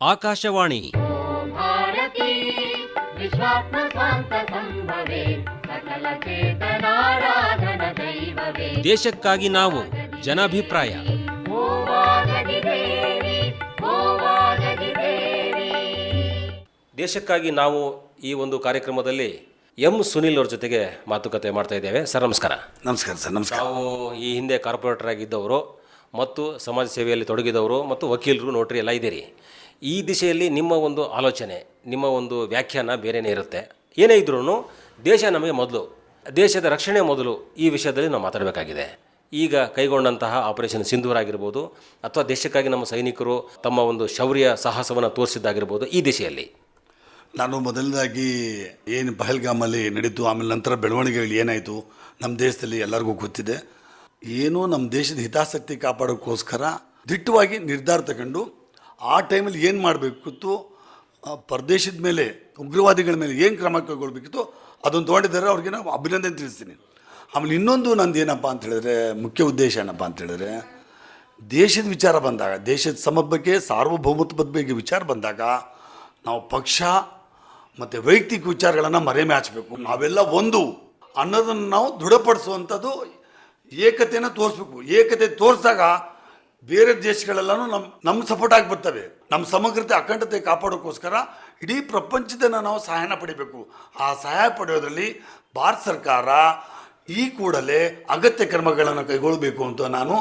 ಆಕಾಶವಾಣಿ. ದೇಶಕ್ಕಾಗಿ ನಾವು ಜನಾಭಿಪ್ರಾಯ. ದೇಶಕ್ಕಾಗಿ ನಾವು ಈ ಒಂದು ಕಾರ್ಯಕ್ರಮದಲ್ಲಿ ಎಂ ಸುನಿಲ್ ಅವ್ರ ಜೊತೆಗೆ ಮಾತುಕತೆ ಮಾಡ್ತಾ ಇದ್ದೇವೆ. ಸರ್ ನಮಸ್ಕಾರ. ನಮಸ್ಕಾರ ಸರ್ ನಮಸ್ಕಾರ. ನಾವು ಈ ಹಿಂದೆ ಕಾರ್ಪೊರೇಟರ್ ಆಗಿದ್ದವರು ಮತ್ತು ಸಮಾಜ ಸೇವೆಯಲ್ಲಿ ತೊಡಗಿದವರು ಮತ್ತು ವಕೀಲರು ನೋಟ್ರಿ ಎಲ್ಲ ಇದ್ದೀರಿ. ಈ ದಿಶೆಯಲ್ಲಿ ನಿಮ್ಮ ಒಂದು ಆಲೋಚನೆ, ನಿಮ್ಮ ಒಂದು ವ್ಯಾಖ್ಯಾನ ಬೇರೆಯೇ ಇರುತ್ತೆ. ಏನೇ ಇದ್ರೂ ದೇಶ ನಮಗೆ ಮೊದಲು, ದೇಶದ ರಕ್ಷಣೆ ಮೊದಲು ಈ ವಿಷಯದಲ್ಲಿ ನಾವು ಮಾತಾಡಬೇಕಾಗಿದೆ. ಈಗ ಕೈಗೊಂಡಂತಹ ಆಪರೇಷನ್ ಸಿಂಧೂರ್ ಆಗಿರ್ಬೋದು, ಅಥವಾ ದೇಶಕ್ಕಾಗಿ ನಮ್ಮ ಸೈನಿಕರು ತಮ್ಮ ಒಂದು ಶೌರ್ಯ ಸಾಹಸವನ್ನು ತೋರಿಸಿದ್ದಾಗಿರ್ಬೋದು ಈ ದಿಶೆಯಲ್ಲಿ. ನಾನು ಮೊದಲನೇದಾಗಿ ಏನು ಪಹಲ್ಗಾಮಲ್ಲಿ ನಡೀತು, ಆಮೇಲೆ ನಂತರ ಬೆಳವಣಿಗೆಗಳು ಏನಾಯಿತು ನಮ್ಮ ದೇಶದಲ್ಲಿ ಎಲ್ಲರಿಗೂ ಗೊತ್ತಿದೆ. ಏನೋ ನಮ್ಮ ದೇಶದ ಹಿತಾಸಕ್ತಿ ಕಾಪಾಡೋಕ್ಕೋಸ್ಕರ ದಿಟ್ಟವಾಗಿ ನಿರ್ಧಾರ ತಗೊಂಡು ಆ ಟೈಮಲ್ಲಿ ಏನು ಮಾಡಬೇಕಿತ್ತು? ಪರದೇಶದ ಮೇಲೆ, ಉಗ್ರವಾದಿಗಳ ಮೇಲೆ ಏನು ಕ್ರಮ ಕೈಗೊಳ್ಬೇಕಿತ್ತು? ಅದನ್ನು ತೊಗೊಂಡಿದ್ದಾರೆ, ಅವ್ರಿಗೆ ನಾವು ಅಭಿನಂದನೆ ತಿಳಿಸ್ತೀನಿ. ಆಮೇಲೆ ಇನ್ನೊಂದು ನಂದು ಏನಪ್ಪ ಅಂತ ಹೇಳಿದ್ರೆ, ಮುಖ್ಯ ಉದ್ದೇಶ ಏನಪ್ಪ ಅಂತ ಹೇಳಿದ್ರೆ, ದೇಶದ ವಿಚಾರ ಬಂದಾಗ, ದೇಶದ ಸಮ ಬಗ್ಗೆ ಸಾರ್ವಭೌಮತ್ವದ ಬಗ್ಗೆ ವಿಚಾರ ಬಂದಾಗ, ನಾವು ಪಕ್ಷ ಮತ್ತು ವೈಯಕ್ತಿಕ ವಿಚಾರಗಳನ್ನು ಮರೆ ಹಚ್ಚಬೇಕು ನಾವೆಲ್ಲ ಒಂದು ಅನ್ನೋದನ್ನು ನಾವು ದೃಢಪಡಿಸುವಂಥದ್ದು ಏಕತೆಯನ್ನು ತೋರಿಸ್ಬೇಕು. ಏಕತೆ ತೋರಿಸಿದಾಗ ಬೇರೆ ದೇಶಗಳೆಲ್ಲನೂ ನಮ್ಮ ನಮ್ಮ ಸಪೋರ್ಟ್ ಆಗಿ ಬರ್ತವೆ. ನಮ್ಮ ಸಮಗ್ರತೆ ಅಖಂಡತೆ ಕಾಪಾಡೋಕ್ಕೋಸ್ಕರ ಇಡೀ ಪ್ರಪಂಚದನ್ನು ನಾವು ಸಹಾಯನ ಪಡಿಬೇಕು. ಆ ಸಹಾಯ ಪಡೆಯೋದ್ರಲ್ಲಿ ಭಾರತ ಸರ್ಕಾರ ಈ ಕೂಡಲೇ ಅಗತ್ಯ ಕ್ರಮಗಳನ್ನು ಕೈಗೊಳ್ಳಬೇಕು ಅಂತ ನಾನು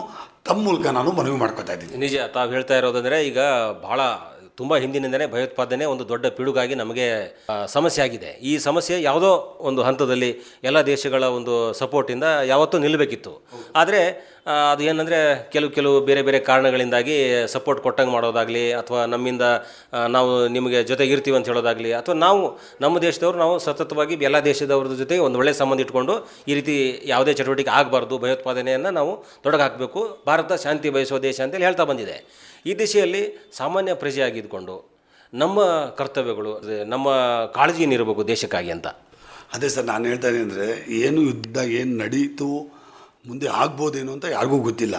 ತಮ್ಮ ಮೂಲಕ ನಾನು ಮನವಿ ಮಾಡ್ಕೊತಾ ಇದ್ದೀನಿ. ನಿಜ ತಾವು ಹೇಳ್ತಾ ಇರೋದಂದರೆ ಈಗ ಬಹಳ ತುಂಬ ಹಿಂದಿನಿಂದನೇ ಭಯೋತ್ಪಾದನೆ ಒಂದು ದೊಡ್ಡ ಪಿಡುಗಾಗಿ ನಮಗೆ ಸಮಸ್ಯೆ ಆಗಿದೆ. ಈ ಸಮಸ್ಯೆ ಯಾವುದೋ ಒಂದು ಹಂತದಲ್ಲಿ ಎಲ್ಲ ದೇಶಗಳ ಒಂದು ಸಪೋರ್ಟಿಂದ ಯಾವತ್ತೂ ನಿಲ್ಲಬೇಕಿತ್ತು. ಆದರೆ ಅದು ಏನಂದರೆ ಕೆಲವು ಕೆಲವು ಬೇರೆ ಬೇರೆ ಕಾರಣಗಳಿಂದಾಗಿ ಸಪೋರ್ಟ್ ಕೊಟ್ಟಂಗೆ ಮಾಡೋದಾಗಲಿ ಅಥವಾ ನಮ್ಮಿಂದ ನಾವು ನಿಮಗೆ ಜೊತೆಗೆ ಇರ್ತೀವಿ ಅಂತ ಹೇಳೋದಾಗಲಿ ಅಥವಾ ನಾವು, ನಮ್ಮ ದೇಶದವರು ನಾವು ಸತತವಾಗಿ ಎಲ್ಲ ದೇಶದವ್ರ ಜೊತೆ ಒಂದು ಒಳ್ಳೆಯ ಸಂಬಂಧ ಇಟ್ಕೊಂಡು ಈ ರೀತಿ ಯಾವುದೇ ಚಟುವಟಿಕೆ ಆಗಬಾರ್ದು, ಭಯೋತ್ಪಾದನೆಯನ್ನು ನಾವು ತೊಡಗಾಕಬೇಕು, ಭಾರತ ಶಾಂತಿ ಬಯಸುವ ದೇಶ ಅಂತೇಳಿ ಹೇಳ್ತಾ ಬಂದಿದೆ. ಈ ದಿಶೆಯಲ್ಲಿ ಸಾಮಾನ್ಯ ಪ್ರಜೆಯಾಗಿದ್ದುಕೊಂಡು ನಮ್ಮ ಕರ್ತವ್ಯಗಳು ನಮ್ಮ ಕಾಳಜಿ ಇರಬೇಕು ದೇಶಕ್ಕಾಗಿ ಅಂತ? ಅದೇ ಸರ್, ನಾನು ಹೇಳ್ತಾ ಇದ್ದೀನಿ ಅಂದರೆ ಏನು ಯುದ್ಧ ಏನು ನಡೀತು ಮುಂದೆ ಆಗ್ಬೋದೇನೋ ಅಂತ ಯಾರಿಗೂ ಗೊತ್ತಿಲ್ಲ.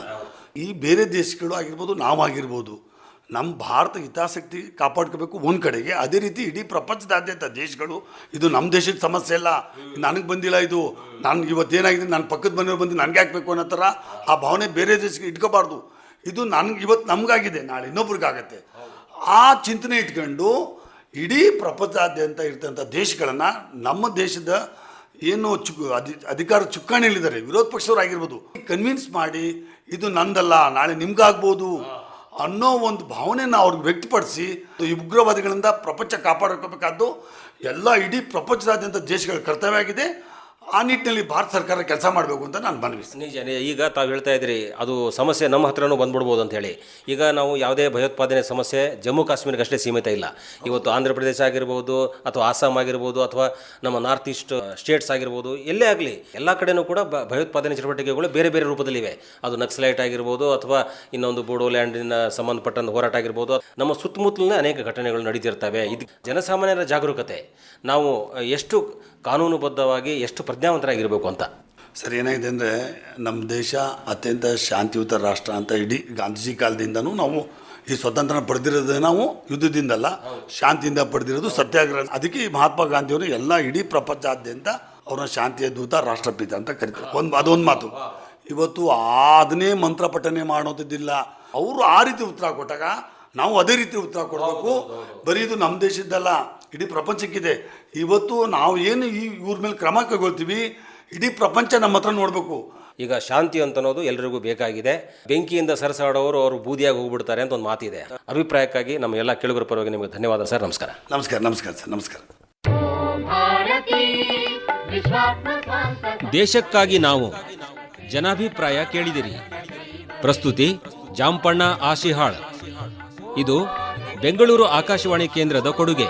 ಈ ಬೇರೆ ದೇಶಗಳು ಆಗಿರ್ಬೋದು ನಾವಾಗಿರ್ಬೋದು ನಮ್ಮ ಭಾರತ ಹಿತಾಸಕ್ತಿ ಕಾಪಾಡ್ಕೋಬೇಕು ಒಂದು ಕಡೆಗೆ. ಅದೇ ರೀತಿ ಇಡೀ ಪ್ರಪಂಚದಾದ್ಯಂತ ದೇಶಗಳು, ಇದು ನಮ್ಮ ದೇಶದ ಸಮಸ್ಯೆ ಅಲ್ಲ. ನನಗೆ ಬಂದಿಲ್ಲ ಇದು. ನಾನು ಇವತ್ತೇನಾಗಿದೆ ನನ್ನ ಪಕ್ಕದ ಮನೆಯವ್ರು ಬಂದು ನನಗೆ ಹಾಕಬೇಕು ಅನ್ನೋ ಥರ ಆ ಭಾವನೆ ಬೇರೆ ದೇಶಕ್ಕೆ ಇಟ್ಕೋಬಾರ್ದು. ಇದು ನನಗೆ ಇವತ್ತು ನಮಗಾಗಿದೆ, ನಾಳೆ ಇನ್ನೊಬ್ರಿಗಾಗತ್ತೆ. ಆ ಚಿಂತನೆ ಇಟ್ಕೊಂಡು ಇಡೀ ಪ್ರಪಂಚದಾದ್ಯಂತ ಇರ್ತಂಥ ದೇಶಗಳನ್ನು ನಮ್ಮ ದೇಶದ ಏನು ಚುಕ್ ಅಧಿ ಅಧಿಕಾರ ಚುಕ್ಕಾಣಿಯಲ್ಲಿದ್ದಾರೆ. ವಿರೋಧ ಪಕ್ಷದವ್ರು ಆಗಿರ್ಬೋದು ಕನ್ವಿನ್ಸ್ ಮಾಡಿ, ಇದು ನಂದಲ್ಲ, ನಾಳೆ ನಿಮ್ಗಾಗ್ಬೋದು ಅನ್ನೋ ಒಂದು ಭಾವನೆನ ಅವ್ರಿಗೆ ವ್ಯಕ್ತಪಡಿಸಿ, ಈ ಉಗ್ರವಾದಿಗಳಿಂದ ಪ್ರಪಂಚ ಕಾಪಾಡ್ಕೋಬೇಕಾದ್ದು ಎಲ್ಲ ಇಡೀ ಪ್ರಪಂಚದಾದ್ಯಂತ ದೇಶಗಳ ಕರ್ತವ್ಯ ಆಗಿದೆ. ಆ ನಿಟ್ಟಿನಲ್ಲಿ ಭಾರತ ಸರ್ಕಾರ ಕೆಲಸ ಮಾಡಬೇಕು ಅಂತ ನಾನು ಮನವಿ ನಿಜ. ಈಗ ತಾವು ಹೇಳ್ತಾ ಇದ್ದೀರಿ ಅದು ಸಮಸ್ಯೆ ನಮ್ಮ ಹತ್ರನೂ ಬಂದ್ಬಿಡ್ಬೋದು ಅಂತ ಹೇಳಿ. ಈಗ ನಾವು ಯಾವುದೇ ಭಯೋತ್ಪಾದನೆ ಸಮಸ್ಯೆ ಜಮ್ಮು ಕಾಶ್ಮೀರಕ್ಕಷ್ಟೇ ಸೀಮಿತ ಇಲ್ಲ. ಇವತ್ತು ಆಂಧ್ರ ಪ್ರದೇಶ ಆಗಿರ್ಬೋದು, ಅಥವಾ ಅಸ್ಸಾಂ ಆಗಿರ್ಬೋದು, ಅಥವಾ ನಮ್ಮ ನಾರ್ತ್ ಈಸ್ಟ್ ಸ್ಟೇಟ್ಸ್ ಆಗಿರ್ಬೋದು, ಎಲ್ಲೇ ಆಗಲಿ, ಎಲ್ಲ ಕಡೆನೂ ಕೂಡ ಭಯೋತ್ಪಾದನೆ ಚಟುವಟಿಕೆಗಳು ಬೇರೆ ಬೇರೆ ರೂಪದಲ್ಲಿವೆ. ಅದು ನಕ್ಸಲೈಟ್ ಆಗಿರ್ಬೋದು, ಅಥವಾ ಇನ್ನೊಂದು ಬೋಡೋಲ್ಯಾಂಡಿನ ಸಂಬಂಧಪಟ್ಟಂತ ಹೋರಾಟ ಆಗಿರ್ಬೋದು ನಮ್ಮ ಸುತ್ತಮುತ್ತಲಿನ ಅನೇಕ ಘಟನೆಗಳು ನಡೀತಿರ್ತವೆ. ಇದು ಜನಸಾಮಾನ್ಯರ ಜಾಗರೂಕತೆ. ನಾವು ಎಷ್ಟು ಕಾನೂನುಬದ್ಧವಾಗಿ, ಎಷ್ಟು ಪ್ರಜ್ಞಾವಂತರಾಗಿರಬೇಕು ಅಂತ. ಸರ್ ಏನಾಗಿದೆ ಅಂದರೆ ನಮ್ಮ ದೇಶ ಅತ್ಯಂತ ಶಾಂತಿಯುತ ರಾಷ್ಟ್ರ ಅಂತ ಇಡೀ ಗಾಂಧೀಜಿ ಕಾಲದಿಂದನೂ ನಾವು ಈ ಸ್ವತಂತ್ರ ಪಡೆದಿರೋದು ನಾವು ಯುದ್ಧದಿಂದಲ್ಲ ಶಾಂತಿಯಿಂದ ಪಡೆದಿರೋದು ಸತ್ಯಾಗ್ರಹ. ಅದಕ್ಕೆ ಈ ಮಹಾತ್ಮ ಗಾಂಧಿಯವರು ಎಲ್ಲ ಇಡೀ ಪ್ರಪಂಚಾದ್ಯಂತ ಅವ್ರನ್ನ ಶಾಂತಿಯ ದೂತ ರಾಷ್ಟ್ರಪಿತ ಅಂತ ಕರಿತಾರೆ. ಒಂದು ಅದೊಂದು ಮಾತು. ಇವತ್ತು ಅದನ್ನೇ ಮಂತ್ರ ಪಠನೆ ಮಾಡೋದಿಲ್ಲ ಅವರು ಆ ರೀತಿ ಉತ್ತರ ಕೊಟ್ಟಾಗ ನಾವು ಅದೇ ರೀತಿ ಉತ್ತರ ಕೊಡಬೇಕು. ಬರೀ ಇದು ನಮ್ಮ ದೇಶದ್ದಲ್ಲ. ಇಡೀ ಪ್ರಪಂಚಕ್ಕಿದೆ. ಇವತ್ತು ನಾವು ಏನು ಈ ಇವ್ರ ಮೇಲೆ ಕ್ರಮ ಕೈಗೊಳ್ತೀವಿ? ಇಡೀ ಪ್ರಪಂಚ ನಮ್ಮ ಹತ್ರ ನೋಡಬೇಕು. ಈಗ ಶಾಂತಿ ಅಂತ ಅನ್ನೋದು ಎಲ್ಲರಿಗೂ ಬೇಕಾಗಿದೆ. ಬೆಂಕಿಯಿಂದ ಸರಸಾಡೋರು ಅವರು ಬೂದಿಯಾಗಿ ಹೋಗ್ಬಿಡ್ತಾರೆ ಅಂತ ಒಂದು ಮಾತಿದೆ. ಅಭಿಪ್ರಾಯಕ್ಕಾಗಿ ನಮ್ಮ ಎಲ್ಲ ಕೇಳುಗರ ಪರವಾಗಿ ನಿಮಗೆ ಧನ್ಯವಾದ ಸರ್ ನಮಸ್ಕಾರ. ನಮಸ್ಕಾರ ನಮಸ್ಕಾರ ಸರ್ ನಮಸ್ಕಾರ. ದೇಶಕ್ಕಾಗಿ ನಾವು ಜನಾಭಿಪ್ರಾಯ ಕೇಳಿದಿರಿ. ಪ್ರಸ್ತುತಿ ಜಾಂಪಣ್ಣ ಆಶಿಹಾಳ್. ಇದು ಬೆಂಗಳೂರು ಆಕಾಶವಾಣಿ ಕೇಂದ್ರದ ಕೊಡುಗೆ.